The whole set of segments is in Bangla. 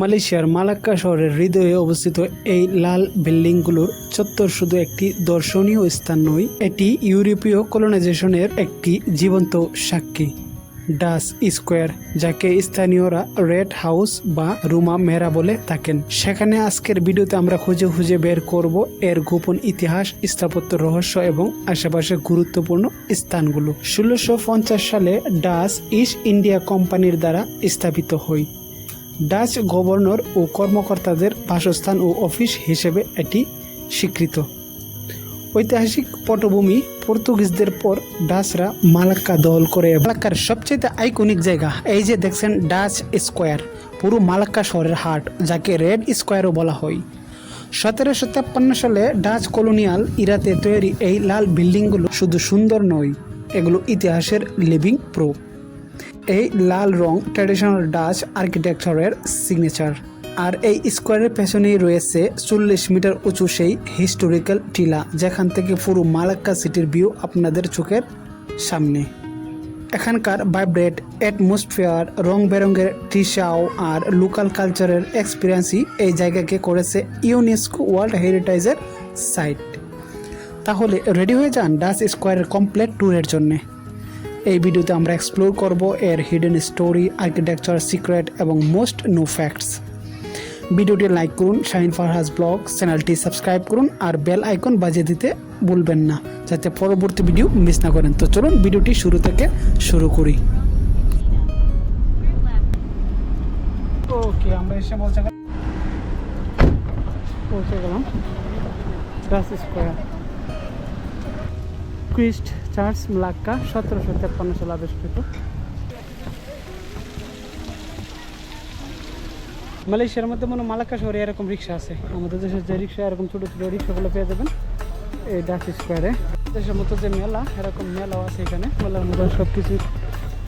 মালয়েশিয়ার মালাক্কা শহরের হৃদয়ে অবস্থিত এই লাল বিল্ডিংগুলোর চত্বর শুধু একটি দর্শনীয় স্থান নয়, এটি ইউরোপীয় কলোনাইজেশনের একটি জীবন্ত সাক্ষী। ডাস স্কোয়ার, যাকে স্থানীয়রা রেড হাউস বা রুমা মেরা বলে থাকেন। সেখানে আজকের ভিডিওতে আমরা খুঁজে খুঁজে বের করব এর গোপন ইতিহাস, স্থাপত্য রহস্য এবং আশেপাশে গুরুত্বপূর্ণ স্থানগুলো। ষোলোশো সালে ডাস ইস্ট ইন্ডিয়া কোম্পানির দ্বারা স্থাপিত হয়। ডাচ গভর্নর ও কর্মকর্তাদের বাসস্থান ও অফিস হিসেবে এটি স্বীকৃত। ঐতিহাসিক পটভূমি পর্তুগিজদের পর ডাচরা মালাক্কা দখল করে। মালাক্কার সবচেয়ে আইকনিক জায়গা এই যে দেখছেন ডাচ স্কোয়ার, পুরো মালাক্কা শহরের হাট, যাকে রেড স্কোয়ারও বলা হয়। সতেরোশো তেপ্পান্ন সালে ডাচ কলোনিয়াল ইরাতে তৈরি এই লাল বিল্ডিংগুলো শুধু সুন্দর নয়, এগুলো ইতিহাসের লিভিং প্রুফ এই লাল রং ট্র্যাডিশনাল ডাচ আর্কিটেকচারের সিগনেচার আর এই স্কোয়ারের পেছনেই রয়েছে চল্লিশ মিটার উঁচু সেই হিস্টোরিক্যাল টিলা, যেখান থেকে পুরো মালাক্কা সিটির ভিউ আপনাদের চোখের সামনে। এখানকার ভাইব্রেট অ্যাটমসফিয়ার রং বেরঙের টিশাও আর লোকাল কালচারের এক্সপিরিয়েন্সই এই জায়গাকে করেছে ইউনেস্কো ওয়ার্ল্ড হেরিটেজের সাইট তাহলে রেডি হয়ে যান ডাচ স্কোয়ারের কমপ্লিট ট্যুরের জন্যে। এই ভিডিওতে আমরা এক্সপ্লোর করব এর হিডেন স্টোরি আর্কিটেকচার সিক্রেট এবং মোস্ট নো ফ্যাক্টস ভিডিওটি লাইক করুন, শাহিন ফারহাজ ব্লগ চ্যানেলটি সাবস্ক্রাইব করুন আর বেল আইকন বাজিয়ে দিতে ভুলবেন না, যাতে পরবর্তী ভিডিও মিস না করেন। তো চলুন ভিডিওটি শুরু থেকে শুরু করি। ওকে আমরা এসে পৌঁছে গেলাম। ক্রিস্ট চার্চ মালাক্কা, সতেরোশো তেপ্পান্ন সালে আবিষ্কৃত। মালয়েশিয়ার মধ্যে মনে মালাক্কা শহরে এরকম রিক্সা আছে। আমাদের দেশের যে রিক্সা, এরকম ছোটো ছোটো রিক্সাগুলো পেয়ে যাবেন এই ডাক স্কোয়ারে দেশের মতো যে মেলা, এরকম মেলাও আছে এখানে। মেলার মধ্যে সব কিছু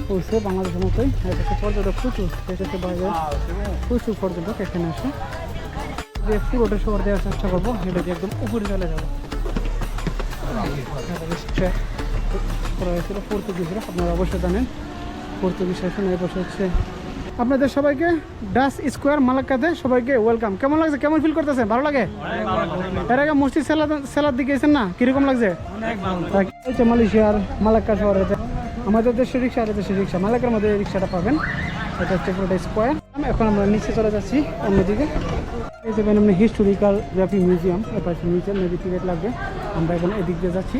হচ্ছে বাংলাদেশের মতোই। এটা পর্যটক প্রচুর সেটাতে বাইরে প্রচুর পর্যটক এখানে আসে। যে পুরোটা শহর দেওয়ার চেষ্টা করব, এটা একদম উপরে চলে যাব। করা হয়েছিল। পর্তুগিজরা, আপনারা অবশ্যই জানেন, পর্তুগিজ শাসন এই হচ্ছে। আপনাদের সবাইকে ডাস স্কোয়ার মালাক্কাতে সবাইকে ওয়েলকাম। কেমন লাগছে? কেমন ফিল করতেছেন? ভালো লাগে? এর আগে মসজিদ সেলাদ সেলাদ দিকে গেছেন না? কীরকম লাগছে? হচ্ছে মালয়েশিয়ার মালাক্কা শহরে আমাদের দেশের রিক্সা আর দেশের রিক্সা। মালাক্কার মধ্যে রিক্সাটা পাবেন। এটা হচ্ছে পুরোটা স্কোয়ার। এখন আমরা নিচে চলে যাচ্ছি, অন্যদিকে। এই যে আপনি হিস্টোরিক্যাল গ্রাফি মিউজিয়াম এবার মিউজিয়াম মেবি টিকিট লাগবে। আমরা এখন এদিক দিয়ে যাচ্ছি।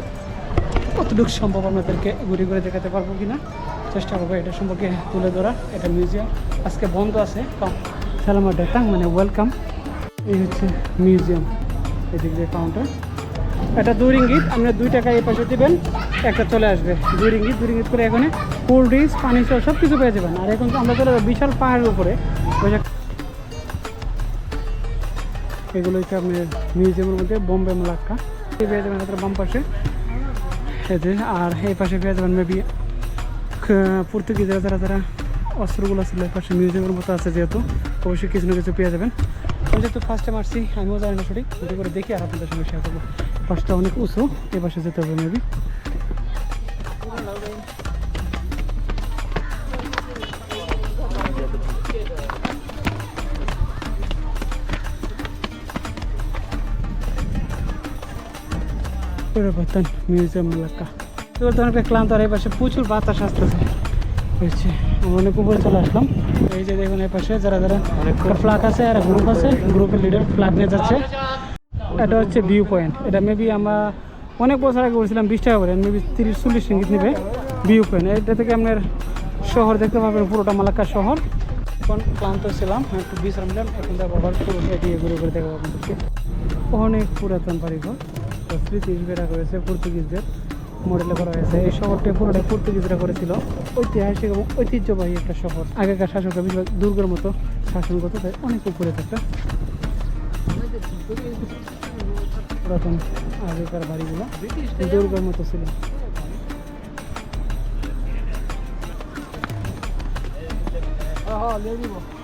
কতটুকু সম্ভব আপনাদেরকে ঘুরে ঘুরে দেখাতে পারব কি না চেষ্টা করব এটা সম্পর্কে তুলে ধরা এটা মিউজিয়াম আজকে বন্ধ আছে। সালামা ডেটা মানে ওয়েলকাম এই হচ্ছে মিউজিয়াম এদিক দিয়ে কাউন্টার এটা দুই রিঙ্গিত। আপনার দুই টাকা এই পাশে দেবেন, একটা চলে আসবে। দুই রিঙ্গিত দুই রিঙ্গিত করে এখানে কোল্ড ড্রিঙ্কস পানি সব কিছু পেয়ে যাবেন। আর এখন আমরা চলে বিশাল পাহাড়ের উপরে। এগুলো হচ্ছে আপনার মিউজিয়ামের মধ্যে বোম্বে মালাক্কা পেয়ে যাবেন বাম পাশে। যে আর এই পাশে পেয়ে যাবেন মেবি পর্তুগিজরা যারা যারা অস্ত্রগুলো ছিল, এই পাশে মিউজিয়ামের মতো আছে যেহেতু, অবশ্যই কিছু না কিছু পেয়ে যাবেন। আমি যেহেতু ফার্স্ট টাইম আসছি, আমিও জানি না সঠিক করে দেখি আর আপনাদের সঙ্গে শেয়ার করব। পাশটা অনেক উঁচু, এই পাশে যেতে হবে মেবি পরিবর্তন মিউজিয়াম মালাক্কা এবার তো অনেকটা ক্লান্ত আর এই পাশে প্রচুর বাতাস আসতেছে। বুঝছি অনেক উপরে চলে আসলাম। এই যে দেখুন এই পাশে যারা যারা একটা ফ্ল্যাগ আছে আর গ্রুপ আছে গ্রুপের লিডার ফ্ল্যাগ নিয়ে যাচ্ছে। এটা হচ্ছে ভিউ পয়েন্ট এটা মেবি আমরা অনেক বছর আগে বলছিলাম বিশ টাকা করে মেবি তিরিশ চল্লিশ রিঙ্গিত নেবে ভিউ পয়েন্ট এটা থেকে আপনার শহর দেখতে পাবেন পুরোটা মালাক্কা শহর। এখন ক্লান্ত ছিলাম একটু বিশ্রাম নিলাম এখন দেখো আবার পুরো ঘুরে ঘুরে দেখাবো আপনাদেরকে। অনেক পুরাতন বাড়িঘর। স্মৃতি হিসেবে রাখা হয়েছে পর্তুগিজদের মডেলে করা হয়েছে। এই শহরটি পুরোটাই পর্তুগিজরা করেছিল। ঐতিহাসিক এবং ঐতিহ্যবাহী একটা শহর। আগেকার শাসকরা বেশিরভাগ দুর্গের মতো শাসন করতো তাই অনেক উপরে থাকতো। পুরাতন আগেকার বাড়িগুলো দুর্গের মতো ছিল। আসি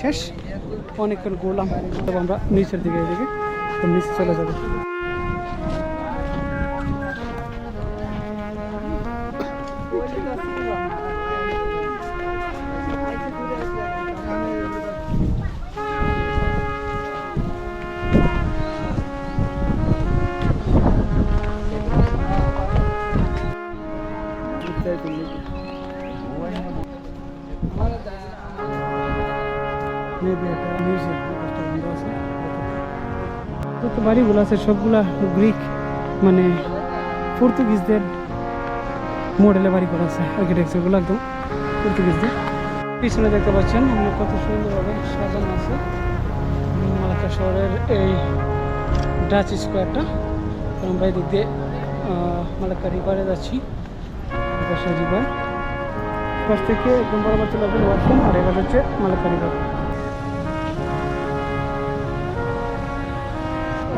শেষ। অনেকক্ষণ ঘুরলাম। তবে আমরা নিচের দিকে এদিকে তো নিচে চলে যাব। বাড়িগুলো আছে সবগুলা গ্রিক মানে পর্তুগিজদের মডেলে বাড়ি করা আছে আর্কিটেকচারগুলো একদম পর্তুগিজদের। পিছনে দেখতে পাচ্ছেন কত সুন্দরভাবে সাজানো আছে। মালাকা শহরের এই ডাচ স্কোয়ারটা আমরা এদিক দিয়ে আহ, মালাক্কা রিভারে যাচ্ছি। রিভার পাশ থেকে একদম বরাবর চলে যাবেন ওয়াশরুম আর এবার হচ্ছে মালাক্কা রিভার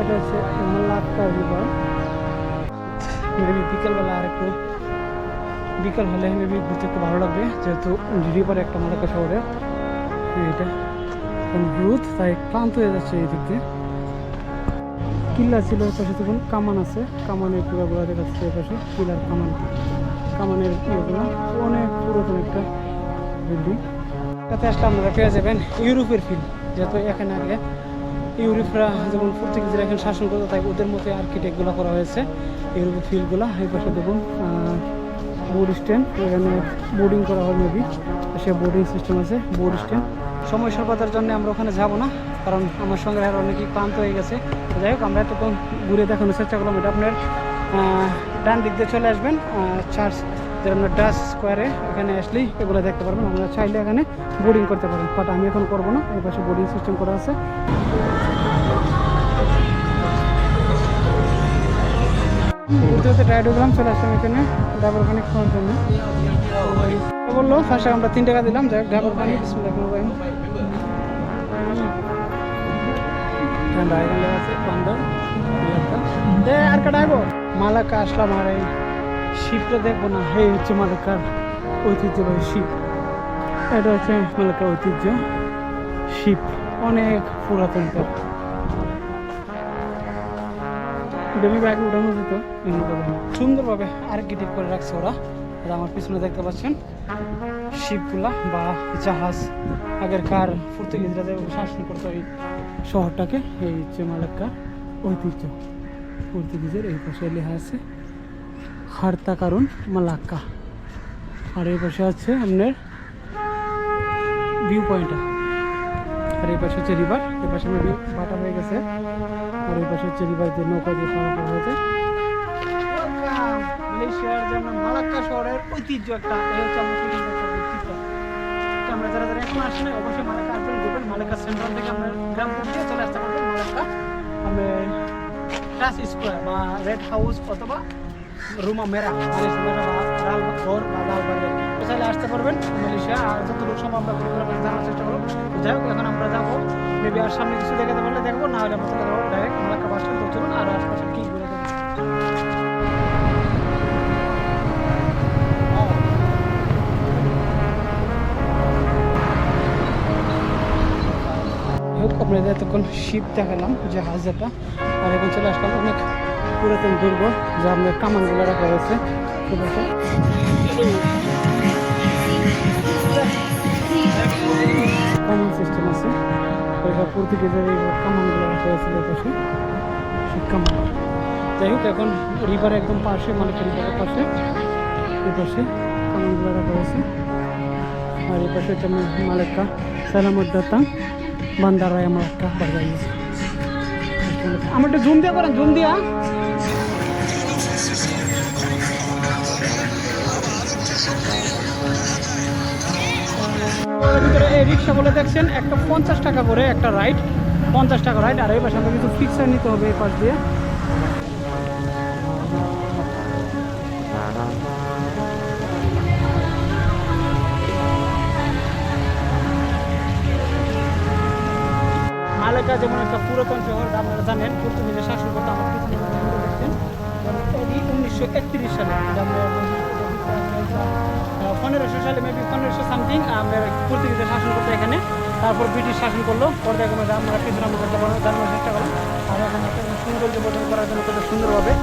এটা হচ্ছে মালাক্কা রিভার মেবি বিকেলবেলা আর একটু, বিকেল হলে মেবি ঘুরতে একটু ভালো লাগবে, যেহেতু রিভার একটা মালাক্কা শহরে। এটা রুদ তাই ক্লান্ত হয়ে যাচ্ছে এই দিক দিয়ে। কিল্লা ছিল পাশে তখন কামান আছে, কামানের পুরো গোড়া দেখাচ্ছে পাশে কিলার কামান। কামানের ইয়েগুলো অনেক পুরাতন একটা বিল্ডিং তাতে আসলে আপনারা পেয়ে যাবেন ইউরোপের ফিল যেহেতু এখানে আগে ইউরোপরা যেমন পর্তুগিজরা এখন শাসন করতো তাই ওদের মতো আর্কিটেক্টগুলো করা হয়েছে। ইউরোপের ফিলগুলো এই পাশে দেখুন বোর্ড স্ট্যান্ড এখানে বোর্ডিং করা হয় মেবি সে বোর্ডিং সিস্টেম আছে বোর্ড স্ট্যান্ড সময় স্বল্পতার জন্য আমরা ওখানে যাব না, কারণ আমার সঙ্গে আর অনেকেই ক্লান্ত হয়ে গেছে। যাই হোক, আমরা এতক্ষণ ঘুরে দেখানোর চেষ্টা করলাম। এটা আপনার ডান দিক দিয়ে চলে আসবেন চার্চ যেটা আপনার ডাস স্কোয়ারে এখানে আসলেই এগুলো দেখতে পারবেন। আমরা চাইলে এখানে বোর্ডিং করতে পারেন। বাট আমি এখন করব না। এই পাশে বোর্ডিং সিস্টেম করা আছে। ঘুরতে টায়ার্ড চলে আসলাম এখানে। ডাবল পানি খাওয়ার জন্য। বলল ফার্স্টে আমরা তিন টাকা দিলাম। যাই হোক পানি। ঠান্ডা আর কাটাইবো মালাকা আসলাম আর শিপটা দেখব না। এই হচ্ছে মালাকার ঐতিহ্যবাহী শিপ এটা হচ্ছে মালাকার ঐতিহ্য শিপ অনেক পুরাতন করে। সুন্দরভাবে আর্কিটেক্ট করে রাখছে ওরা। আর আমার পিছনে দেখতে পাচ্ছেন শিপগুলা বা জাহাজ। আগেরকার পর্তুগিজরা যেভাবে শাসন করতো এই শহরটাকে। এই হচ্ছে মালাক্কা ঐতিহ্য। পর্তুগিজের এই পাশে লেখা আছে হারতা কারণ মালাক্কা। আর এই পাশে আছে আপনার ভিউ পয়েন্টটা আর এই পাশে হচ্ছে রিভার এই পাশে আমার বাটা হয়ে গেছে। আর এই পাশে হচ্ছে রিভার দিয়ে নৌকা দিয়ে খাওয়া করা হয়েছে। মালাক্কা শহরের ঐতিহ্য একটা আমরা যারা যারা এখন অবশ্যই মালাক্কা আসবেন, ঘুরবেন। মালাক্কা সেন্ট্রাল থেকে আমরা গ্রাম দিয়ে চলে আসতে পারবেন স্কোয়ার বা রেড হাউস অথবা রুমা মেরা চাইলে আসতে পারবেন? মালয়েশিয়া। আর যতটুকু সম্ভব আমরা ঘুরে ঘুরে জানার চেষ্টা করব। যাই হোক, এখন আমরা যাব। মেবি আর সামনে কিছু দেখাতে পারলে দেখব, না হলে আমরা যাব ডাইরেক্ট মালাক্কা বাস স্ট্যান্ড চলুন আর আশপাশে কি ঘুরে আপনাদের এতক্ষণ শিপ দেখালাম জাহাজ যেটা আর এখন চলে আসলাম অনেক পুরাতন দুর্গ, যা আপনার কামানগুলো রাখা হয়েছে। কামান সিস্টেম আছে। পর্তুগিজের এই কামানগুলো রাখা হয়েছে পাশে সেই কামান। যাই হোক, এখন রিভার একদম পাশে মানে রিভারের পাশে। এই পাশে কামানগুলো রাখা হয়েছে। আর এই পাশে হচ্ছে মালেকা সালামুদ্দাতা বান্দারায় আমার একটা বাজার আমার একটু জুম দিয়ে করেন, জুম দিয়া। এর ভিতরে এই রিক্সাগুলো দেখছেন, একটা পঞ্চাশ টাকা করে একটা রাইড পঞ্চাশ টাকা রাইড আর এই পাশে আমাকে কিছু ফিক্সার নিতে হবে এই পাশ দিয়ে। মালেকা যেমন একটা পুরাতন শহর, আপনারা জানেন, পর্তুগিজের শাসন করতে আমার পিছনে দেখছেন। উনিশশো একত্রিশ সালে পনেরোশো সালে মেবি পনেরোশো সামথিং আমাদের পর্তুগিজের শাসন করতে এখানে। তারপর ব্রিটিশ শাসন করল। পরে এখানে আমরা পিছনে আমাদের জানানোর চেষ্টা করলাম। আর এখানে একটা সৌন্দর্য বর্ধন করার জন্য কত সুন্দরভাবে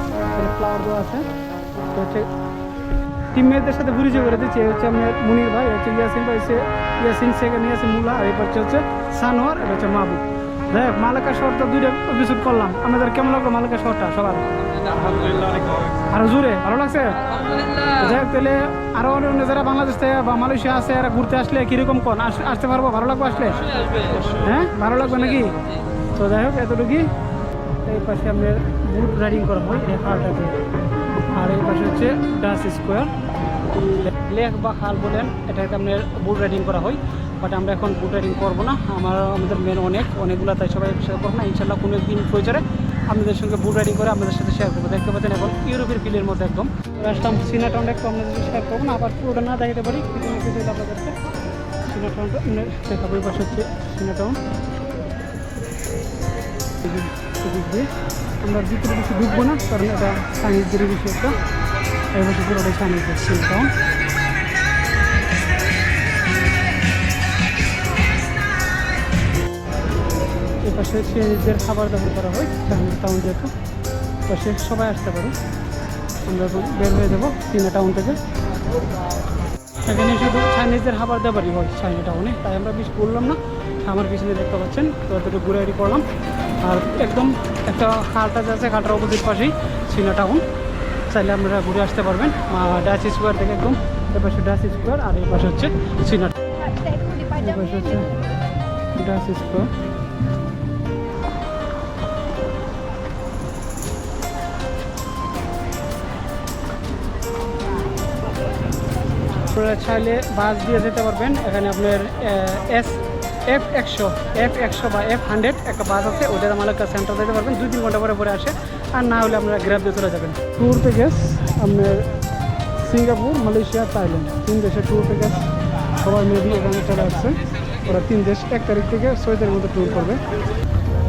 ফ্লাওয়ার দেওয়া আছে। তো হচ্ছে টিমমেটদের সাথে পরিচয় করে দিচ্ছি। হচ্ছে আমার মুনির ভাই হচ্ছে ইয়াসিন ভাই হচ্ছে ইয়াসিন সেখানে ইয়াসিন মুলা, আর এই হচ্ছে সানোয়ার, এটা হচ্ছে মাহবুব। হোক মালাকা শহরটা দুইটা এপিসোড করলাম। আপনাদের কেমন লাগল মালাকা শহরটা? সবার। আরও জোরে ভালো লাগছে? যাই হোক তাহলে আরও অন্য অন্য যারা বাংলাদেশ থেকে বা মালয়েশিয়া আছে এরা ঘুরতে আসলে কীরকম কোন আস- আসতে পারব? ভালো লাগবে আসলে? হ্যাঁ? ভালো লাগবে নাকি? তো যাই হোক এতটুকুই। এই পাশে আমাদের বুট রাইডিং করা হয় এই খালটাতে আর এই পাশে হচ্ছে ডাস স্কোয়ার লেক বা খাল বলেন এটাকে আপনার বুট রাইডিং করা হয়। বাট আমরা এখন বুট রাইডিং করব না। আমার আমাদের মেন অনেক অনেকগুলো তাই সবাই করব না। ইনশাল্লাহ কোনো একদিন ফিউচারে আপনাদের সঙ্গে বুট রাইডিং করে আপনাদের সাথে শেয়ার করব। দেখতে পাচ্ছেন এখন ইউরোপের ফিলের মধ্যে একদম। আসলাম সিনা টাউনটা একটু আপনাদের সাথে শেয়ার করব না, আবার পুরোটা না দেখাতে পারি, কিছু না কিছু আপনাদেরকে সিনা টাউনটা দেখাবো পাশে হচ্ছে সিনা টাউন দিয়ে আমরা ভিতরে কিছু ঢুকবো না, কারণ এটা সাইন্সদের বিষয় একটা। এই বছর পুরোটাই সাইন্সদের সিনা টাউন এ পাশে চাইনিজদের খাবার দাবার করা হয় চাইনিজ টাউন যেহেতু পাশে সবাই আসতে পারে। আমরা এখন বের হয়ে যাব চীনা টাউন থেকে। সেখানে শুধু চাইনিজদের খাবার দাবারই হয় চাইনা টাউনে। তাই আমরা বেশি বললাম না আমার পিছনে দেখতে পাচ্ছেন, তো এতটুকু ঘুরে করলাম। আর একদম একটা খালটা আছে, খালটার অপোজিট পাশেই চীনা টাউন। চাইলে আপনারা ঘুরে আসতে পারবেন ডাচ স্কোয়ার থেকে একদম এ পাশে ডাচ স্কোয়ার, আর এই পাশে হচ্ছে চীনা এই পাশে হচ্ছে ডাচ স্কোয়ার। আপনারা চাইলে বাস দিয়ে যেতে পারবেন। এখানে আপনার এস এফ একশো এফ একশো বা এফ হান্ড্রেড একটা বাস আছে ওদের মালাক্কা সেন্টার যেতে পারবেন। দুই তিন ঘণ্টা পরে পরে আসে আর না হলে আপনারা গ্র্যাব দিয়ে চলে যাবেন। ট্যুর প্যাকেজ আপনার সিঙ্গাপুর মালয়েশিয়া থাইল্যান্ড তিন দেশের ট্যুর প্যাকেজ সবাই মেবি এখানে চলে আসছে। ওরা তিন দেশ এক তারিখ থেকে ছয় তারিখের মধ্যে ট্যুর করবে।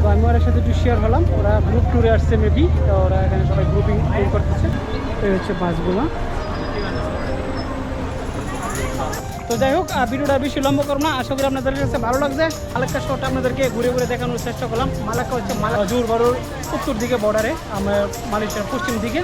তো আমি ওদের সাথে একটু শেয়ার হলাম। ওরা গ্রুপ ট্যুরে আসছে মেবি তো ওরা এখানে সবাই গ্রুপিং ট্যুর করতেছে। এই হচ্ছে বাসগুলো। তো যাই হোক ভিডিওটা বেশি লম্বা করব না। আশা করি আপনাদের কাছে ভালো লাগছে। মালাক্কা শহরটা আপনাদেরকে ঘুরে ঘুরে দেখানোর চেষ্টা করলাম। মালাক্কা হচ্ছে মালা জোর বারোর উত্তর দিকে বর্ডারে আমার মালয়েশিয়ার পশ্চিম দিকে।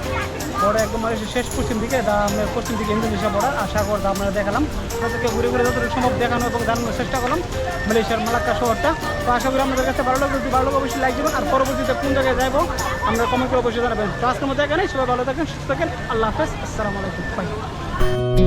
বর্ডার একদম মালয়েশিয়ার শেষ পশ্চিম দিকে দা আমরা পশ্চিম দিকে ইন্দোনেশিয়া বর্ডার আশা করতে আমরা দেখালাম। আপনাদেরকে ঘুরে ঘুরে যতটুকু সম্ভব দেখানো এবং জানানোর চেষ্টা করলাম মালয়েশিয়ার মালাক্কা শহরটা। তো আশা করি আপনাদের কাছে ভালো লাগবে যদি ভালো লাগে অবশ্যই লাইক দেবেন। আর পরবর্তীতে কোন জায়গায় যাব আমরা কমেন্ট করে অবশ্যই জানাবেন। তো আজকের মধ্যে এখানে সবাই ভালো থাকেন, সুস্থ থাকেন, আল্লাহ হাফেজ, আসসালামু আলাইকুম বাই